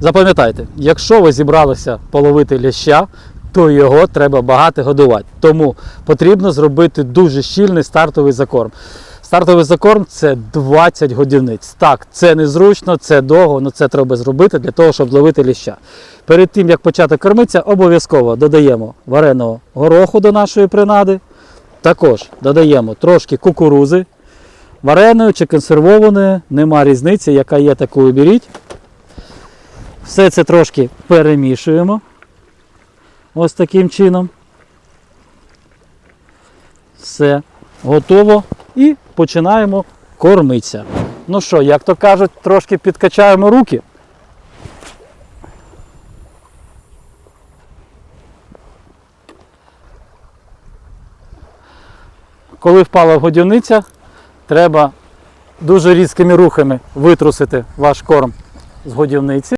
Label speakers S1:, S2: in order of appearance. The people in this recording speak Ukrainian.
S1: Запам'ятайте, якщо ви зібралися половити ляща, то його треба багато годувати. Тому потрібно зробити дуже щільний стартовий закорм. Стартовий закорм це 20 годівниць. Так, це незручно, це довго, але це треба зробити для того, щоб зловити ліща. Перед тим як почати кормитися, обов'язково додаємо вареного гороху до нашої принади. Також додаємо трошки кукурузи. Вареної чи консервованої, нема різниці, яка є, таку беріть. Все це трошки перемішуємо. Ось таким чином. Все готово. І починаємо кормитися. Ну що, як то кажуть, трошки підкачаємо руки. Коли впала годівниця, треба дуже різкими рухами витрусити ваш корм з годівниці.